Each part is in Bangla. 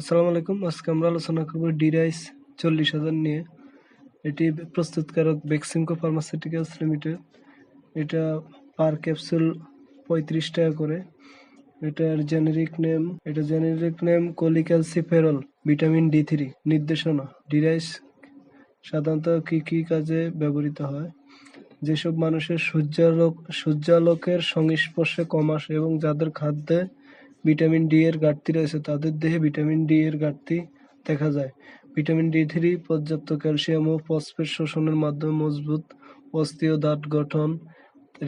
আসসালামু আলাইকুম। আজকে আমরা আলোচনা করব ডিরাইস চল্লিশ হাজার নিয়ে। এটি প্রস্তুতকারক বেক্সিমকো ফার্মাসিউটিক্যালস লিমিটেড। এটা পার ক্যাপসুল পঁয়ত্রিশ টাকা করে। এটার জেনেরিক নেম, এটা generic name cholecalciferol, vitamin D three. নির্দেশনা, ডিরাইস সাধারণত কী কী কাজে ব্যবহৃত হয়? যেসব মানুষের সূর্যালোক সূর্যালোকের সংস্পর্শে কম আসে এবং যাদের খাদ্যে ভিটামিন ডি এর ঘাটতি রয়েছে। তাদের দেহে ভিটামিন ডি এর ঘাটতি দেখা যায়। ভিটামিন ডি থ্রি পর্যাপ্ত ক্যালসিয়াম ও ফসফেট শোষণের মাধ্যমে মজবুত অস্থি ও দাঁত গঠন,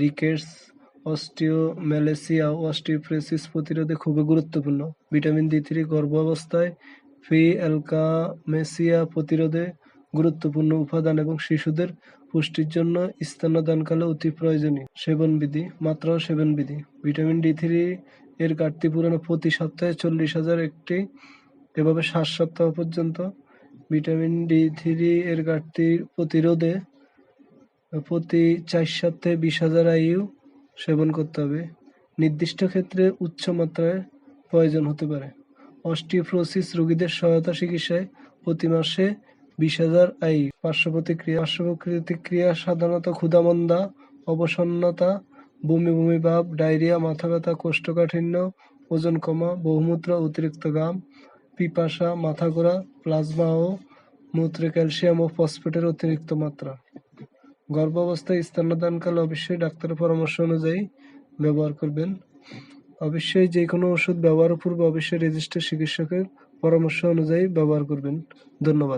রিকেটস অস্টিওম্যালেসিয়া ও অস্টিওপ্রেসিস প্রতিরোধে খুবই গুরুত্বপূর্ণ। ভিটামিন ডি থ্রি গর্ভাবস্থায় ফি অ্যালকামেসিয়া প্রতিরোধে গুরুত্বপূর্ণ উপাদান এবং শিশুদের পুষ্টির জন্য স্তন্যদানকালে অতি প্রয়োজনীয়। সেবনবিধি মাত্রা ও সেবনবিধি। ভিটামিন ডি থ্রি এর ঘাটতি পূরণে প্রতি সপ্তাহে চল্লিশ হাজার একটি, এভাবে সাত সপ্তাহ পর্যন্ত ভিটামিন ডি থ্রি এর ঘাটতি প্রতিরোধে প্রতি চার সপ্তাহে বিশ হাজার আইইউ সেবন করতে হবে। নির্দিষ্ট ক্ষেত্রে উচ্চ মাত্রায় প্রয়োজন হতে পারে। অস্টিওপ্রোসিস রোগীদের সহায়তা চিকিৎসায় প্রতি মাসে বিশ হাজার আই পার্শ্ব প্রতিক্রিয়া পার্শ্ব প্রতিক্রিয়া সাধারণত ক্ষুধামন্দা, অবসন্নতা বমি বমি ভাব, ডায়রিয়া, মাথা ব্যথা, কোষ্ঠকাঠিন্য, ওজন কমা, বহুমূত্র, অতিরিক্ত ঘাম, পিপাসা, মাথা ঘোরা, প্লাজমা ও মূত্রে ক্যালসিয়াম ও ফসফেটের অতিরিক্ত মাত্রা। গর্ভাবস্থায় স্তন্যদানকালে অবশ্যই ডাক্তারের পরামর্শ অনুযায়ী ব্যবহার করবেন। অবশ্যই যে কোনো ওষুধ ব্যবহারের পূর্বে অবশ্যই রেজিস্টার চিকিৎসকের পরামর্শ অনুযায়ী ব্যবহার করবেন। ধন্যবাদ।